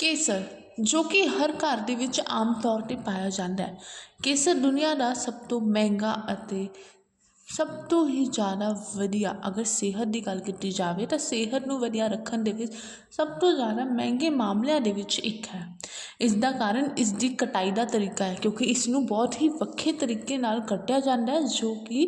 ਕੇਸਰ, ਜੋ ਕਿ ਹਰ ਘਰ ਦੇ ਵਿੱਚ ਆਮ ਤੌਰ 'ਤੇ ਪਾਇਆ ਜਾਂਦਾ ਹੈ। ਕੇਸਰ ਦੁਨੀਆ ਦਾ ਸਭ ਤੋਂ ਮਹਿੰਗਾ ਅਤੇ ਸਭ ਤੋਂ ਹੀ ਜ਼ਿਆਦਾ ਵਧੀਆ ਅਗਰ ਸਿਹਤ ਦੀ ਗੱਲ ਕੀਤੀ ਜਾਵੇ ਤਾਂ ਸਿਹਤ ਨੂੰ ਵਧੀਆ ਰੱਖਣ ਦੇ ਵਿੱਚ ਸਭ ਤੋਂ ਜ਼ਿਆਦਾ ਮਹਿੰਗੇ ਮਾਮਲਿਆਂ ਦੇ ਵਿੱਚ ਇੱਕ ਹੈ। ਇਸ ਦਾ ਕਾਰਨ ਇਸ ਦੀ ਕਟਾਈ ਦਾ ਤਰੀਕਾ ਹੈ ਕਿਉਂਕਿ ਇਸ ਨੂੰ ਬਹੁਤ ਹੀ ਵੱਖਰੇ ਤਰੀਕੇ ਨਾਲ ਕੱਟਿਆ ਜਾਂਦਾ ਹੈ ਜੋ ਕਿ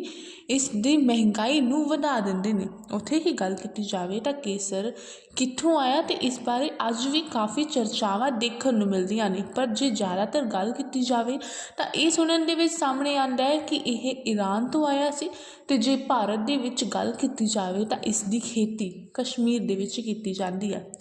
ਇਸ ਦੀ ਮਹਿੰਗਾਈ ਨੂੰ ਵਧਾ ਦਿੰਦੇ ਨੇ। ਉੱਥੇ ਹੀ ਗੱਲ ਕੀਤੀ ਜਾਵੇ ਤਾਂ ਕੇਸਰ ਕਿੱਥੋਂ ਆਇਆ ਤੇ ਇਸ ਬਾਰੇ ਅੱਜ ਵੀ ਕਾਫੀ ਚਰਚਾਵਾਂ ਦੇਖਣ ਨੂੰ ਮਿਲਦੀਆਂ ਨੇ। ਪਰ ਜੇ ਜ਼ਿਆਦਾਤਰ ਗੱਲ ਕੀਤੀ ਜਾਵੇ ਤਾਂ ਇਹ ਸੁਣਨ ਦੇ ਵਿੱਚ ਸਾਹਮਣੇ ਆਉਂਦਾ ਹੈ ਕਿ ਇਹ ਈਰਾਨ ਤੋਂ ਆਇਆ ਸੀ ਤੇ ਜੇ ਭਾਰਤ ਦੇ ਵਿੱਚ ਗੱਲ ਕੀਤੀ ਜਾਵੇ ਤਾਂ ਇਸ ਦੀ ਖੇਤੀ ਕਸ਼ਮੀਰ ਦੇ ਵਿੱਚ ਕੀਤੀ ਜਾਂਦੀ ਹੈ।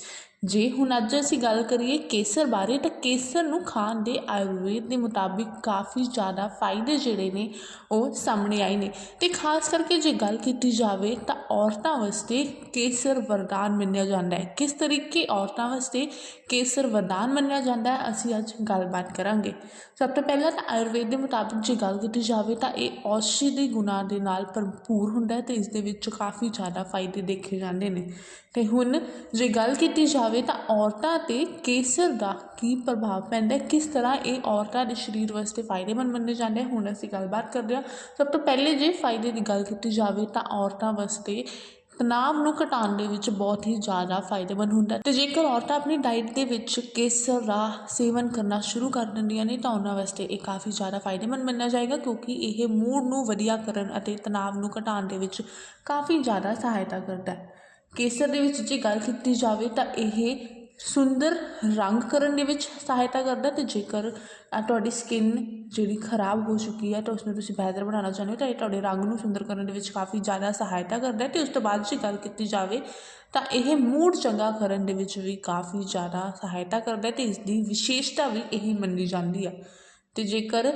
ਜੇ ਹੁਣ ਅੱਜ ਅਸੀਂ ਗੱਲ ਕਰੀਏ ਕੇਸਰ ਬਾਰੇ, ਤਾਂ ਕੇਸਰ ਨੂੰ ਖਾਣ ਦੇ ਆਯੁਰਵੇਦ ਦੇ ਮੁਤਾਬਿਕ ਕਾਫੀ ਜ਼ਿਆਦਾ ਫਾਇਦੇ ਜਿਹੜੇ ਨੇ ਉਹ ਸਾਹਮਣੇ ਆਏ ਨੇ। ਤੇ ਖਾਸ ਕਰਕੇ ਜੇ ਗੱਲ ਕੀਤੀ ਜਾਵੇ, ਤਾਂ ਔਰਤਾਂ ਵਾਸਤੇ ਕੇਸਰ ਵਰਦਾਨ ਮੰਨਿਆ ਜਾਂਦਾ ਹੈ। ਕਿਸ ਤਰੀਕੇ ਔਰਤਾਂ ਵਾਸਤੇ ਕੇਸਰ ਵਰਦਾਨ ਮੰਨਿਆ ਜਾਂਦਾ ਹੈ, ਅਸੀਂ ਅੱਜ ਗੱਲਬਾਤ ਕਰਾਂਗੇ। ਸਭ ਤੋਂ ਪਹਿਲਾਂ ਤਾਂ ਆਯੁਰਵੇਦ ਦੇ ਮੁਤਾਬਿਕ ਜੇ ਗੱਲ ਕੀਤੀ ਜਾਵੇ, ਤਾਂ ਇਹ ਔਸ਼ਧੀ ਗੁਣਾਂ ਦੇ ਨਾਲ ਭਰਪੂਰ ਹੁੰਦਾ ਹੈ ਤੇ ਇਸ ਦੇ ਵਿੱਚ ਕਾਫੀ ਜ਼ਿਆਦਾ ਫਾਇਦੇ ਦੇਖੇ ਜਾਂਦੇ ਨੇ। ਤੇ ਹੁਣ ਜੇ ਗੱਲ ਕੀਤੀ ਜਾਵੇ ਤਾਂ ਔਰਤਾਂ 'ਤੇ ਕੇਸਰ ਦਾ ਕੀ ਪ੍ਰਭਾਵ ਪੈਂਦਾ ਕਿਸ ਤਰ੍ਹਾਂ ਇਹ ਔਰਤਾਂ ਦੇ ਸਰੀਰ ਵਾਸਤੇ ਫਾਇਦੇਮੰਦ ਮੰਨੇ ਜਾਂਦੇ ਹੁਣ ਅਸੀਂ ਗੱਲਬਾਤ ਕਰਦੇ ਹਾਂ। ਸਭ ਤੋਂ ਪਹਿਲੇ ਜੇ ਫਾਇਦੇ ਦੀ ਗੱਲ ਕੀਤੀ ਜਾਵੇ ਤਾਂ ਔਰਤਾਂ ਵਾਸਤੇ ਤਣਾਅ ਨੂੰ ਘਟਾਉਣ ਦੇ ਵਿੱਚ ਬਹੁਤ ਹੀ ਜ਼ਿਆਦਾ ਫਾਇਦੇਮੰਦ ਹੁੰਦਾ ਤੇ ਜੇਕਰ ਔਰਤਾਂ ਆਪਣੀ ਡਾਈਟ ਦੇ ਵਿੱਚ ਕੇਸਰ ਦਾ ਸੇਵਨ ਕਰਨਾ ਸ਼ੁਰੂ ਕਰ ਦਿੰਦੀਆਂ ਨੇ ਤਾਂ ਉਹਨਾਂ ਵਾਸਤੇ ਇਹ ਕਾਫੀ ਜ਼ਿਆਦਾ ਫਾਇਦੇਮੰਦ ਮੰਨਿਆ ਜਾਏਗਾ ਕਿਉਂਕਿ ਇਹ ਮੂਡ ਨੂੰ ਵਧੀਆ ਕਰਨ ਅਤੇ ਤਣਾਅ ਨੂੰ ਘਟਾਉਣ ਦੇ ਵਿੱਚ ਕਾਫੀ ਜ਼ਿਆਦਾ ਸਹਾਇਤਾ ਕਰਦਾ ਹੈ। ਕੇਸਰ ਦੇ ਵਿੱਚ ਜੇ ਗੱਲ ਕੀਤੀ ਜਾਵੇ ਤਾਂ ਇਹ ਸੁੰਦਰ ਰੰਗ ਕਰਨ ਦੇ ਵਿੱਚ ਸਹਾਇਤਾ ਕਰਦਾ ਤੇ ਜੇਕਰ ਤੁਹਾਡੀ ਸਕਿਨ ਜਿਹੜੀ ਖਰਾਬ ਹੋ ਚੁੱਕੀ ਹੈ ਤਾਂ ਉਸਨੂੰ ਤੁਸੀਂ ਬਿਹਤਰ ਬਣਾਉਣਾ ਚਾਹੁੰਦੇ ਹੋ ਤਾਂ ਇਹ ਤੁਹਾਡੇ ਰੰਗ ਨੂੰ ਸੁੰਦਰ ਕਰਨ ਦੇ ਵਿੱਚ ਕਾਫੀ ਜ਼ਿਆਦਾ ਸਹਾਇਤਾ ਕਰਦਾ ਹੈ ਤੇ ਉਸ ਤੋਂ ਬਾਅਦ ਜੇ ਗੱਲ ਕੀਤੀ ਜਾਵੇ ਤਾਂ ਇਹ ਮੂਡ ਚੰਗਾ ਕਰਨ ਦੇ ਵਿੱਚ ਵੀ ਕਾਫੀ ਜ਼ਿਆਦਾ ਸਹਾਇਤਾ ਕਰਦਾ ਹੈ ਤੇ ਇਸ ਦੀ ਵਿਸ਼ੇਸ਼ਤਾ ਵੀ ਇਹੀ ਮੰਨੀ ਜਾਂਦੀ ਹੈ। ਤੇ ਜੇਕਰ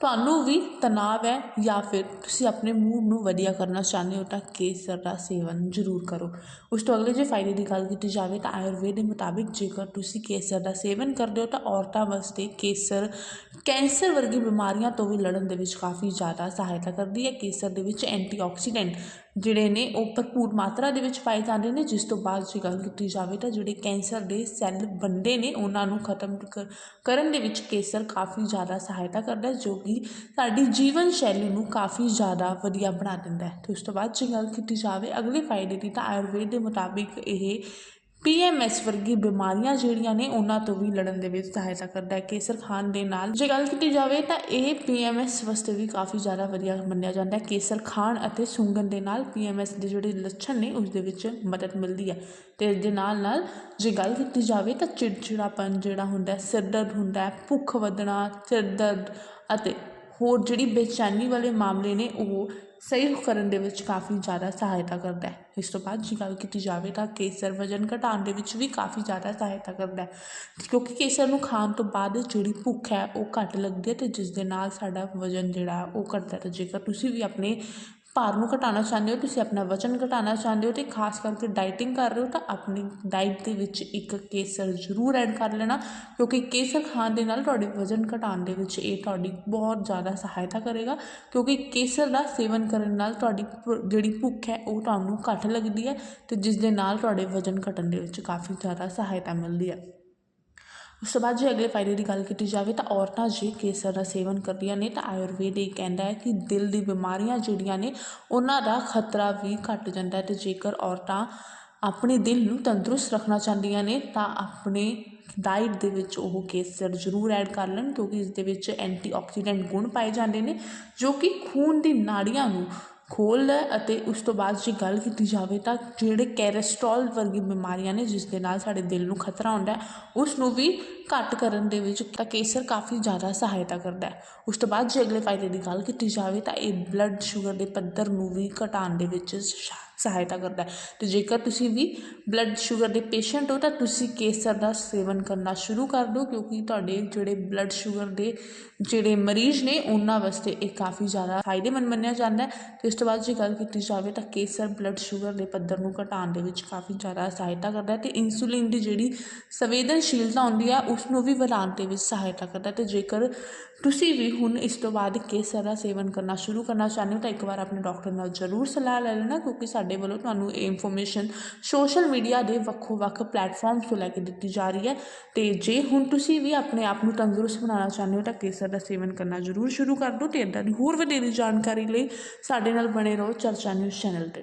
ਤੁਹਾਨੂੰ ਵੀ ਤਣਾਅ ਹੈ ਜਾਂ ਫਿਰ ਤੁਸੀਂ ਆਪਣੇ ਮੂਡ ਨੂੰ ਵਧੀਆ ਕਰਨਾ ਚਾਹੁੰਦੇ ਹੋ ਤਾਂ ਕੇਸਰ ਦਾ ਸੇਵਨ ਜ਼ਰੂਰ ਕਰੋ। ਉਸ ਤੋਂ ਅਗਲੇ ਜੇ ਫਾਇਦੇ ਦੀ ਗੱਲ ਕੀਤੀ ਜਾਵੇ ਤਾਂ ਆਯੁਰਵੇਦ ਦੇ ਮੁਤਾਬਿਕ ਜੇਕਰ ਤੁਸੀਂ ਕੇਸਰ ਦਾ ਸੇਵਨ ਕਰਦੇ ਹੋ ਤਾਂ ਔਰਤਾਂ ਵਾਸਤੇ ਕੇਸਰ, ਕੈਂਸਰ ਵਰਗੀ ਬਿਮਾਰੀਆਂ ਤੋਂ ਵੀ ਲੜਨ ਦੇ ਵਿੱਚ ਕਾਫੀ ਜ਼ਿਆਦਾ ਸਹਾਇਤਾ ਕਰਦੀ ਹੈ। ਕੇਸਰ ਦੇ ਵਿੱਚ ਐਂਟੀਆਕਸੀਡੈਂਟ ਜਿਹੜੇ ਨੇ ਉਹ ਭਰਪੂਰ ਮਾਤਰਾ ਦੇ ਵਿੱਚ ਪਾਏ ਜਾਂਦੇ ਨੇ, ਜਿਸ ਤੋਂ ਬਾਅਦ ਜੇ ਗੱਲ ਕੀਤੀ ਜਾਵੇ ਤਾਂ ਜਿਹੜੇ ਕੈਂਸਰ ਦੇ ਸੈੱਲ ਬਣਦੇ ਨੇ, ਉਹਨਾਂ ਨੂੰ ਖਤਮ ਕ- ਕਰਨ ਦੇ ਵਿੱਚ ਕੇਸਰ ਕਾਫੀ ਜ਼ਿਆਦਾ ਸਹਾਇਤਾ ਕਰਦਾ ਜੋ ਕਿ ਸਾਡੀ ਜੀਵਨ ਸ਼ੈਲੀ ਨੂੰ ਕਾਫੀ ਜ਼ਿਆਦਾ ਵਧੀਆ ਬਣਾ ਦਿੰਦਾ ਹੈ। ਤੇ ਉਸ ਤੋਂ ਬਾਅਦ ਜੇ ਗੱਲ ਕੀਤੀ ਜਾਵੇ ਅਗਲੇ ਫਾਇਦੇ ਦੀ ਤਾਂ ਆਯੁਰਵੇਦ ਦੇ ਮੁਤਾਬਿਕ ਇਹ ਪੀਐਮਐਸ ਵਰਗੀ ਬਿਮਾਰੀਆਂ ਜਿਹੜੀਆਂ ਨੇ ਉਹਨਾਂ ਤੋਂ ਵੀ ਲੜਨ ਦੇ ਵਿੱਚ ਸਹਾਇਤਾ ਕਰਦਾ ਹੈ। ਕੇਸਰ ਖਾਣ ਦੇ ਨਾਲ ਜੇ ਗੱਲ ਕੀਤੀ ਜਾਵੇ ਤਾਂ ਇਹ ਪੀਐਮਐਸ ਵਾਸਤੇ ਵੀ ਕਾਫੀ ਜ਼ਿਆਦਾ ਵਧੀਆ ਮੰਨਿਆ ਜਾਂਦਾ ਹੈ। ਕੇਸਰ ਖਾਣ ਅਤੇ ਸੁੰਘਣ ਦੇ ਨਾਲ ਪੀਐਮਐਸ ਦੇ ਜਿਹੜੇ ਲੱਛਣ ਨੇ, ਉਸ ਦੇ ਵਿੱਚ ਮਦਦ ਮਿਲਦੀ ਹੈ। ਤੇ ਇਸ ਦੇ ਨਾਲ ਨਾਲ ਜੇ ਗੱਲ ਕੀਤੀ ਜਾਵੇ ਤਾਂ ਚਿੜਚਿੜਾਪਨ ਜਿਹੜਾ ਹੁੰਦਾ ਹੈ, ਸਿਰ ਦਰਦ ਹੁੰਦਾ ਹੈ, ਭੁੱਖ ਵਧਣਾ, ਸਿਰ ਦਰਦ ਅਤੇ ਹੋਰ ਜਿਹੜੀ ਬੇਚੈਨੀ ਵਾਲੇ ਮਾਮਲੇ ਨੇ, ਉਹ ਸਹੀ ਕਰਨ ਦੇ ਵਿੱਚ ਕਾਫੀ ਜ਼ਿਆਦਾ ਸਹਾਇਤਾ ਕਰਦਾ ਹੈ। ਇਸ ਤੋਂ ਬਾਅਦ ਜੇ ਗੱਲ ਕੀਤੀ ਜਾਵੇ ਤਾਂ ਕੇਸਰ ਵਜਨ ਘਟਾਉਣ ਦੇ ਵਿੱਚ ਵੀ ਕਾਫੀ ਜ਼ਿਆਦਾ ਸਹਾਇਤਾ ਕਰਦਾ ਹੈ। ਕਿਉਂਕਿ ਕੇਸਰ ਨੂੰ ਖਾਣ ਤੋਂ ਬਾਅਦ ਜਿਹੜੀ ਭੁੱਖ ਹੈ ਉਹ ਘੱਟ ਲੱਗਦੀ ਹੈ ਅਤੇ ਜਿਸ ਦੇ ਨਾਲ ਸਾਡਾ ਵਜਨ ਜਿਹੜਾ ਉਹ ਘਟਦਾ ਹੈ। ਜੇਕਰ ਤੁਸੀਂ ਵੀ ਆਪਣੇ ਭਾਰ ਨੂੰ ਘਟਾਉਣਾ ਚਾਹੁੰਦੇ ਹੋ, ਤੁਸੀਂ ਆਪਣਾ ਵਜਨ ਘਟਾਉਣਾ ਚਾਹੁੰਦੇ ਹੋ ਤੇ ਖਾਸ ਕਰਕੇ ਡਾਈਟਿੰਗ ਕਰ ਰਹੇ ਹੋ ਤਾਂ ਆਪਣੀ ਡਾਈਟ ਦੇ ਵਿੱਚ ਇੱਕ ਕੇਸਰ ਜ਼ਰੂਰ ਐਡ ਕਰ ਲੈਣਾ, ਕਿਉਂਕਿ ਕੇਸਰ ਖਾਣ ਦੇ ਨਾਲ ਤੁਹਾਡੇ ਵਜਨ ਘਟਾਉਣ ਦੇ ਵਿੱਚ ਇਹ ਤੁਹਾਡੀ ਬਹੁਤ ਜ਼ਿਆਦਾ ਸਹਾਇਤਾ ਕਰੇਗਾ, ਕਿਉਂਕਿ ਕੇਸਰ ਦਾ ਸੇਵਨ ਕਰਨ ਨਾਲ ਤੁਹਾਡੀ ਜਿਹੜੀ ਭੁੱਖ ਹੈ ਉਹ ਤੁਹਾਨੂੰ ਘੱਟ ਲੱਗਦੀ ਹੈ ਤੇ ਜਿਸ ਦੇ ਨਾਲ ਤੁਹਾਡੇ ਵਜਨ ਘਟਣ ਦੇ ਵਿੱਚ ਕਾਫੀ ਜ਼ਿਆਦਾ ਸਹਾਇਤਾ ਮਿਲਦੀ ਹੈ। ਉਸ ਤੋਂ ਬਾਅਦ ਜੇ ਅਗਲੇ ਫਾਇਦੇ ਦੀ ਗੱਲ ਕੀਤੀ ਜਾਵੇ ਤਾਂ ਔਰਤਾਂ ਜੇ ਕੇਸਰ ਦਾ ਸੇਵਨ ਕਰਦੀਆਂ ਨੇ ਤਾਂ ਆਯੁਰਵੇਦ ਇਹ ਕਹਿੰਦਾ ਹੈ ਕਿ ਦਿਲ ਦੀ ਬਿਮਾਰੀਆਂ ਜਿਹੜੀਆਂ ਨੇ ਉਹਨਾਂ ਦਾ ਖਤਰਾ ਵੀ ਘੱਟ ਜਾਂਦਾ ਅਤੇ ਜੇਕਰ ਔਰਤਾਂ ਆਪਣੇ ਦਿਲ ਨੂੰ ਤੰਦਰੁਸਤ ਰੱਖਣਾ ਚਾਹੁੰਦੀਆਂ ਨੇ ਤਾਂ ਆਪਣੇ ਡਾਈਟ ਦੇ ਵਿੱਚ ਉਹ ਕੇਸਰ ਜ਼ਰੂਰ ਐਡ ਕਰ ਲੈਣ ਕਿਉਂਕਿ ਇਸ ਦੇ ਵਿੱਚ ਐਂਟੀਆਕਸੀਡੈਂਟ ਗੁਣ ਪਾਏ ਜਾਂਦੇ ਨੇ ਜੋ ਕਿ ਖੂਨ ਦੀ ਨਾੜੀਆਂ ਨੂੰ ਖੋਲ੍ਹਦਾ ਅਤੇ ਉਸ ਤੋਂ ਬਾਅਦ ਜੇ ਗੱਲ ਕੀਤੀ ਜਾਵੇ ਤਾਂ ਜਿਹੜੇ ਕੈਲਸਟ੍ਰੋਲ ਵਰਗੀ ਬਿਮਾਰੀਆਂ ਨੇ ਜਿਸ ਦੇ ਨਾਲ ਸਾਡੇ ਦਿਲ ਨੂੰ ਖਤਰਾ ਹੁੰਦਾ ਉਸ ਨੂੰ ਵੀ ਘੱਟ ਕਰਨ ਦੇ ਵਿੱਚ ਤਾਂ ਕੇਸਰ ਕਾਫੀ ਜ਼ਿਆਦਾ ਸਹਾਇਤਾ ਕਰਦਾ ਹੈ। ਉਸ ਤੋਂ ਬਾਅਦ ਜੇ ਅਗਲੇ ਫਾਇਦੇ ਦੀ ਗੱਲ ਕੀਤੀ ਜਾਵੇ ਤਾਂ ਇਹ ਬਲੱਡ ਸ਼ੂਗਰ ਦੇ ਪੱਧਰ ਨੂੰ ਵੀ ਘਟਾਉਣ ਦੇ ਵਿੱਚ ਸਹਾਇਤਾ ਕਰਦਾ ਹੈ। ਤੇ ਜੇਕਰ ਤੁਸੀਂ ਵੀ ਬਲੱਡ ਸ਼ੂਗਰ ਦੇ ਪੇਸ਼ੈਂਟ ਹੋ, ਤਾਂ ਤੁਸੀਂ ਕੇਸਰ ਦਾ ਸੇਵਨ ਕਰਨਾ ਸ਼ੁਰੂ ਕਰ ਦਿਓ, ਕਿਉਂਕਿ ਤੁਹਾਡੇ ਜਿਹੜੇ ਬਲੱਡ ਸ਼ੂਗਰ ਦੇ ਜਿਹੜੇ ਮਰੀਜ਼ ਨੇ, ਉਹਨਾਂ ਵਾਸਤੇ ਇਹ ਕਾਫੀ ਜ਼ਿਆਦਾ ਫਾਇਦੇਮੰਦ ਮੰਨਿਆ ਜਾਂਦਾ ਹੈ। ਤੇ ਇਸ ਤੋਂ ਬਾਅਦ ਜੇ ਗੱਲ ਕੀਤੀ ਜਾਵੇ, ਤਾਂ ਕੇਸਰ ਬਲੱਡ ਸ਼ੂਗਰ ਦੇ ਪੱਧਰ ਨੂੰ ਘਟਾਉਣ ਦੇ ਵਿੱਚ ਕਾਫੀ ਜ਼ਿਆਦਾ ਸਹਾਇਤਾ ਕਰਦਾ ਹੈ ਤੇ ਇਨਸੂਲਿਨ ਦੀ ਜਿਹੜੀ ਸੰਵੇਦਨਸ਼ੀਲਤਾ ਹੁੰਦੀ ਆ ਉਸ ਨੂੰ ਵੀ ਵਧਾਉਣ ਦੇ ਵਿੱਚ ਸਹਾਇਤਾ ਕਰਦਾ ਹੈ। ਤੇ ਜੇਕਰ ਤੁਸੀਂ ਵੀ ਹੁਣ ਇਸ ਤੋਂ ਬਾਅਦ ਕੇਸਰ ਦਾ ਸੇਵਨ ਕਰਨਾ ਸ਼ੁਰੂ ਕਰਨਾ ਚਾਹੁੰਦੇ ਹੋ, ਤਾਂ ਇੱਕ ਵਾਰ ਆਪਣੇ ਡਾਕਟਰ ਨਾਲ ਜ਼ਰੂਰ ਸਲਾਹ ਲੈ ਲੈਣਾ, ਕਿਉਂਕਿ ਸਾਡੇ ਸਾਡੇ ਵੱਲੋਂ ਤੁਹਾਨੂੰ ਇਹ ਇਨਫੋਰਮੇਸ਼ਨ ਸੋਸ਼ਲ ਮੀਡੀਆ ਦੇ ਵੱਖੋ ਵੱਖ ਪਲੇਟਫਾਰਮਸ ਤੋਂ ਲੈ ਕੇ ਦਿੱਤੀ ਜਾ ਰਹੀ ਹੈ। ਅਤੇ ਜੇ ਹੁਣ ਤੁਸੀਂ ਵੀ ਆਪਣੇ ਆਪ ਨੂੰ ਤੰਦਰੁਸਤ ਬਣਾਉਣਾ ਚਾਹੁੰਦੇ ਹੋ ਤਾਂ ਕੇਸਰ ਦਾ ਸੇਵਨ ਕਰਨਾ ਜ਼ਰੂਰ ਸ਼ੁਰੂ ਕਰ ਦਿਓ ਅਤੇ ਇੱਦਾਂ ਦੀ ਹੋਰ ਵਧੇਰੇ ਜਾਣਕਾਰੀ ਲਈ ਸਾਡੇ ਨਾਲ ਬਣੇ ਰਹੋ ਚਰਚਾ ਨਿਊਜ਼ ਚੈਨਲ 'ਤੇ।